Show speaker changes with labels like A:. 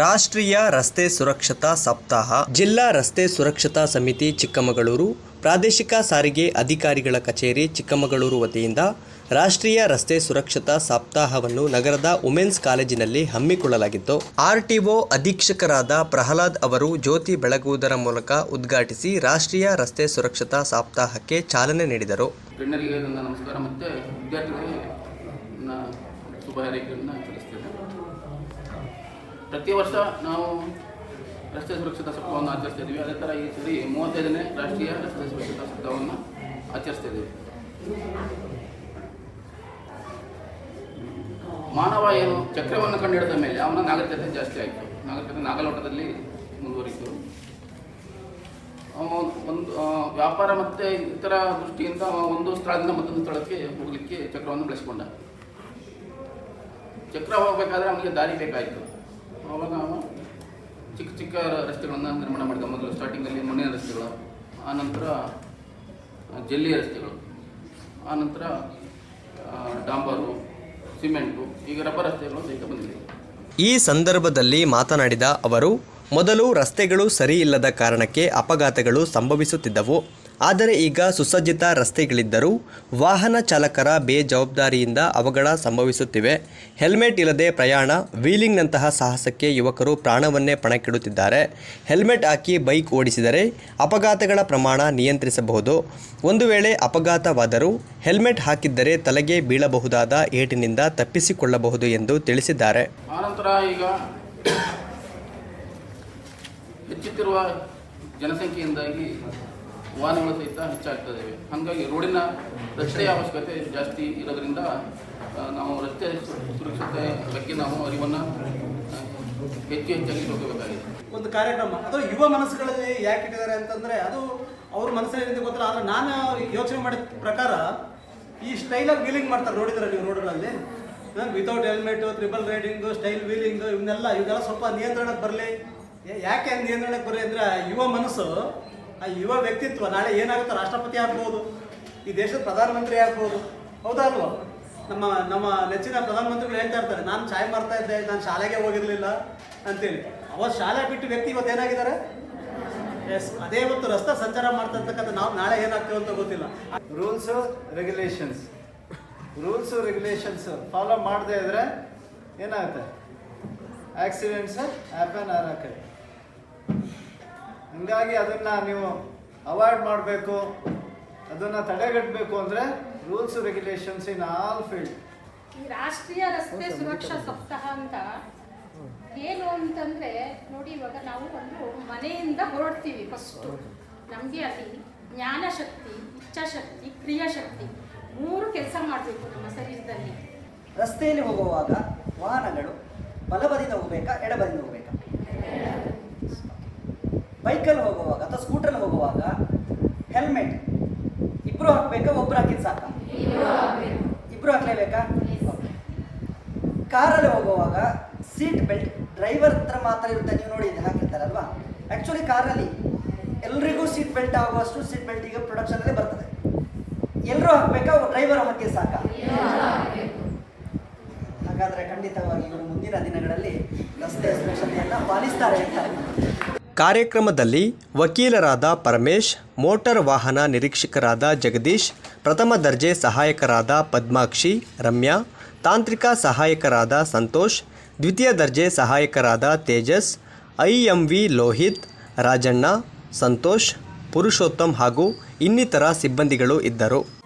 A: ರಾಷ್ಟ್ರೀಯ ರಸ್ತೆ ಸುರಕ್ಷತಾ ಸಪ್ತಾಹ, ಜಿಲ್ಲಾ ರಸ್ತೆ ಸುರಕ್ಷತಾ ಸಮಿತಿ ಚಿಕ್ಕಮಗಳೂರು, ಪ್ರಾದೇಶಿಕ ಸಾರಿಗೆ ಅಧಿಕಾರಿಗಳ ಕಚೇರಿ ಚಿಕ್ಕಮಗಳೂರು ವತಿಯಿಂದ ರಾಷ್ಟ್ರೀಯ ರಸ್ತೆ ಸುರಕ್ಷತಾ ಸಪ್ತಾಹವನ್ನು ನಗರದ ವುಮೆನ್ಸ್ ಕಾಲೇಜಿನಲ್ಲಿ ಹಮ್ಮಿಕೊಳ್ಳಲಾಗಿತ್ತು. ಆರ್ಟಿಒ ಅಧೀಕ್ಷಕರಾದ ಪ್ರಹ್ಲಾದ್ ಅವರು ಜ್ಯೋತಿ ಬೆಳಗುವುದರ ಮೂಲಕ ಉದ್ಘಾಟಿಸಿ ರಾಷ್ಟ್ರೀಯ ರಸ್ತೆ ಸುರಕ್ಷತಾ ಸಪ್ತಾಹಕ್ಕೆ ಚಾಲನೆ ನೀಡಿದರು.
B: ನಮಸ್ಕಾರ ಮತ್ತು ವಿದ್ಯಾರ್ಥಿಗಳಿಗೆ ಪ್ರತಿ ವರ್ಷ ನಾವು ರಸ್ತೆ ಸುರಕ್ಷತಾ ಸಪ್ತಾಹವನ್ನು ಆಚರಿಸ್ತಾ ಇದ್ದೀವಿ. ಅದೇ ಥರ ಈ ಸರಿ ಮೂವತ್ತೈದನೇ ರಾಷ್ಟ್ರೀಯ ರಸ್ತೆ ಸುರಕ್ಷತಾ ಸಪ್ತಾಹವನ್ನು ಆಚರಿಸ್ತಾ ಇದ್ದೀವಿ. ಮಾನವ ಏನು ಚಕ್ರವನ್ನು ಕಂಡುಹಿಡಿದ ಮೇಲೆ ಅವನ ನಾಗರಿಕತೆ ಜಾಸ್ತಿ ಆಯಿತು. ನಾಗರಿಕತೆ ನಾಗಲೋಟದಲ್ಲಿ ಮುಂದುವರಿತು. ಒಂದು ವ್ಯಾಪಾರ ಮತ್ತು ಇತರ ದೃಷ್ಟಿಯಿಂದ ಒಂದು ಸ್ಥಳದಿಂದ ಮತ್ತೊಂದು ಸ್ಥಳಕ್ಕೆ ಹೋಗಲಿಕ್ಕೆ ಚಕ್ರವನ್ನು ಬಳಸಿಕೊಂಡ. ಚಕ್ರ ಹೋಗಬೇಕಾದ್ರೆ ಅವನಿಗೆ ದಾರಿ ಬೇಕಾಯಿತು. ಅವ ಚಿಕ್ಕ ಚಿಕ್ಕ ರಸ್ತೆಗಳನ್ನು ನಿರ್ಮಾಣ ಮಾಡಿದ ಮೊದಲು ಸ್ಟಾರ್ಟಿಂಗಲ್ಲಿ ಮಣ್ಣಿನ ರಸ್ತೆಗಳು, ಆನಂತರ ಜಲ್ಲಿ ರಸ್ತೆಗಳು, ಆನಂತರ ಡಾಂಬರು, ಸಿಮೆಂಟು, ಈಗ ರಬ್ಬರ್ ರಸ್ತೆಗಳು ಸಹಿತ ಬಂದಿದೆ.
A: ಈ ಸಂದರ್ಭದಲ್ಲಿ ಮಾತನಾಡಿದ ಅವರು, ಮೊದಲು ರಸ್ತೆಗಳು ಸರಿ ಇಲ್ಲದ ಕಾರಣಕ್ಕೆ ಅಪಘಾತಗಳು ಸಂಭವಿಸುತ್ತಿದ್ದವು. ಆದರೆ ಈಗ ಸುಸಜ್ಜಿತ ರಸ್ತೆಗಳಿದ್ದರೂ ವಾಹನ ಚಾಲಕರ ಬೇಜವಾಬ್ದಾರಿಯಿಂದ ಅವಘಡ ಸಂಭವಿಸುತ್ತಿವೆ. ಹೆಲ್ಮೆಟ್ ಇಲ್ಲದೆ ಪ್ರಯಾಣ, ವೀಲಿಂಗ್ನಂತಹ ಸಾಹಸಕ್ಕೆ ಯುವಕರು ಪ್ರಾಣವನ್ನೇ ಪಣಕ್ಕಿಡುತ್ತಿದ್ದಾರೆ. ಹೆಲ್ಮೆಟ್ ಹಾಕಿ ಬೈಕ್ ಓಡಿಸಿದರೆ ಅಪಘಾತಗಳ ಪ್ರಮಾಣ ನಿಯಂತ್ರಿಸಬಹುದು. ಒಂದು ವೇಳೆ ಅಪಘಾತವಾದರೂ ಹೆಲ್ಮೆಟ್ ಹಾಕಿದ್ದರೆ ತಲೆಗೆ ಬೀಳಬಹುದಾದ ಏಟಿನಿಂದ ತಪ್ಪಿಸಿಕೊಳ್ಳಬಹುದು ಎಂದು ತಿಳಿಸಿದ್ದಾರೆ.
B: ಹೆಚ್ಚುತ್ತಿರುವ ಜನಸಂಖ್ಯೆಯಿಂದಾಗಿ ವಾಹನಗಳು ಸಹಿತ ಹೆಚ್ಚಾಗ್ತದೆ. ಹಾಗಾಗಿ ರೋಡಿನ ರಸ್ತೆಯ ಅವಶ್ಯಕತೆ ಜಾಸ್ತಿ ಇರೋದ್ರಿಂದ ನಾವು ರಸ್ತೆ ಸುರಕ್ಷತೆ ಬಗ್ಗೆ ನಾವು ಅರಿವನ್ನು ಹೆಚ್ಚು ಹೆಚ್ಚಾಗಿ ತಿಳ್ಕೋಬೇಕಾಗಿದೆ.
C: ಒಂದು ಕಾರ್ಯಕ್ರಮ. ಅದು ಯುವ ಮನಸ್ಸುಗಳಲ್ಲಿ ಯಾಕೆ ಇಟ್ಟಿದ್ದಾರೆ ಅಂತಂದರೆ, ಅದು ಅವ್ರ ಮನಸ್ಸಿನಲ್ಲಿ ಗೊತ್ತಿಲ್ಲ. ಆದರೆ ನಾನು ಯೋಚನೆ ಮಾಡಿದ ಪ್ರಕಾರ, ಈ ಸ್ಟೈಲಾಗಿ ವೀಲಿಂಗ್ ಮಾಡ್ತಾರೆ ನೋಡಿದ್ರೆ ನೀವು ರೋಡ್ಗಳಲ್ಲಿ. Without helmet triple riding style wheeling ಇವನ್ನೆಲ್ಲ ಇವನ್ನೆಲ್ಲ ಸ್ವಲ್ಪ ನಿಯಂತ್ರಣಕ್ಕೆ ಬರಲಿ. ಯಾಕೆ ನಿಯಂತ್ರಣಕ್ಕೆ ಬರಲಿ ಅಂದರೆ ಯುವ ಮನಸ್ಸು ಆ ಯುವ ವ್ಯಕ್ತಿತ್ವ ನಾಳೆ ಏನಾಗುತ್ತೋ ರಾಷ್ಟ್ರಪತಿ ಆಗ್ಬೋದು, ಈ ದೇಶದ ಪ್ರಧಾನಮಂತ್ರಿ ಆಗ್ಬೋದು, ಹೌದಾ ನಮ್ಮ ನಮ್ಮ ನೆಚ್ಚಿನ ಪ್ರಧಾನಮಂತ್ರಿಗಳು ಹೇಳ್ತಾ ಇರ್ತಾರೆ, ನಾನು ಚಾಯ್ ಮಾಡ್ತಾ ಇದ್ದೆ, ನಾನು ಶಾಲೆಗೆ ಹೋಗಿರಲಿಲ್ಲ ಅಂತೇಳಿ. ಅವತ್ತು ಶಾಲೆ ಬಿಟ್ಟು ವ್ಯಕ್ತಿ ಇವತ್ತು ಏನಾಗಿದ್ದಾರೆ? ಎಸ್ ಅದೇ ಇವತ್ತು ರಸ್ತೆ ಸಂಚಾರ ಮಾಡ್ತಾ ಇರ್ತಕ್ಕಂಥ ನಾವು ನಾಳೆ ಏನಾಗ್ತೇವೆ ಅಂತ ಗೊತ್ತಿಲ್ಲ.
D: Rules regulations rules regulations follow ಮಾಡದೇ ಇದ್ರೆ ಏನಾಗುತ್ತೆ? ಆಕ್ಸಿಡೆಂಟ್ಸ್ ಆರ್ ಆಗತ್ತೆ ಹಂಗಾಗಿ ಅದನ್ನು ನೀವು ಅವಾಯ್ಡ್ ಮಾಡಬೇಕು. ಅದನ್ನು ತಡೆಗಟ್ಟಬೇಕು ಅಂದರೆ rules regulations in all field
E: ಈ ರಾಷ್ಟ್ರೀಯ ರಸ್ತೆ ಸುರಕ್ಷಾ ಸಪ್ತಾಹ ಅಂತ ಏನು ಅಂತಂದ್ರೆ ನೋಡಿ ಇವಾಗ ನಾವು ಒಂದು ಮನೆಯಿಂದ ಹೊರಡ್ತೀವಿ ಫಸ್ಟು ನಮಗೆ ಅಲ್ಲಿ ಜ್ಞಾನಶಕ್ತಿ ಇಚ್ಛಾಶಕ್ತಿ ಕ್ರಿಯಾಶಕ್ತಿ ಮೂರು ಕೆಲಸ ಮಾಡಬೇಕು ನಮ್ಮ ಶರೀರದಲ್ಲಿ.
F: ರಸ್ತೆಯಲ್ಲಿ ಹೋಗುವಾಗ ವಾಹನಗಳು ಬಲಬದಿಯಿಂದ ಹೋಗ್ಬೇಕಾ ಎಡಬದಿಯಿಂದ ಹೋಗ್ಬೇಕಾ? ಬೈಕಲ್ಲಿ ಹೋಗುವಾಗ ಅಥವಾ ಸ್ಕೂಟ್ರಲ್ಲಿ ಹೋಗುವಾಗ ಹೆಲ್ಮೆಟ್ ಇಬ್ರು ಹಾಕ್ಬೇಕಾ ಒಬ್ರು ಹಾಕಿದ್ ಸಾಕ? ಇಬ್ರು ಹಾಕ್ಲೇಬೇಕಾ? ಕಾರಲ್ಲಿ ಹೋಗುವಾಗ ಸೀಟ್ ಬೆಲ್ಟ್ ಡ್ರೈವರ್ ಹತ್ರ ಮಾತ್ರ ಇರುತ್ತೆ ನೀವು ನೋಡಿ ಇದು ಹಾಕಿರ್ತಾರಲ್ವಾ? ಆ್ಯಕ್ಚುಲಿ ಕಾರಲ್ಲಿ ಎಲ್ರಿಗೂ ಸೀಟ್ ಬೆಲ್ಟ್ ಆಗುವಷ್ಟು ಸೀಟ್ ಬೆಲ್ಟ್ ಈಗ ಪ್ರೊಡಕ್ಷನಲ್ಲಿ ಬರ್ತದೆ. ಎಲ್ಲರೂ ಹಾಕ್ಬೇಕಾ ಡ್ರೈವರ್ ಹಾಕಿ ಸಾಕ? ಹಾಗಾದ್ರೆ ಖಂಡಿತವಾಗಿ ಇವರು ಮುಂದಿನ ದಿನಗಳಲ್ಲಿ ರಸ್ತೆ ಸುರಕ್ಷತೆಯನ್ನ ಪಾಲಿಸ್ತಾರೆ ಅಂತ.
A: ಕಾರ್ಯಕ್ರಮದಲ್ಲಿ ವಕೀಲರಾದ ಪರಮೇಶ್, ಮೋಟಾರ್ ವಾಹನ ನಿರೀಕ್ಷಕರಾದ ಜಗದೀಶ್, ಪ್ರಥಮ ದರ್ಜೆ ಸಹಾಯಕರಾದ ಪದ್ಮಾಕ್ಷಿ, ರಮ್ಯಾ, ತಾಂತ್ರಿಕ ಸಹಾಯಕರಾದ ಸಂತೋಷ್, ದ್ವಿತೀಯ ದರ್ಜೆ ಸಹಾಯಕರಾದ Tejas I M V Lohit, Rajanna, Santosh, Purushottam ಹಾಗೂ ಇನ್ನಿತರ ಸಿಬ್ಬಂದಿಗಳು ಇದ್ದರು.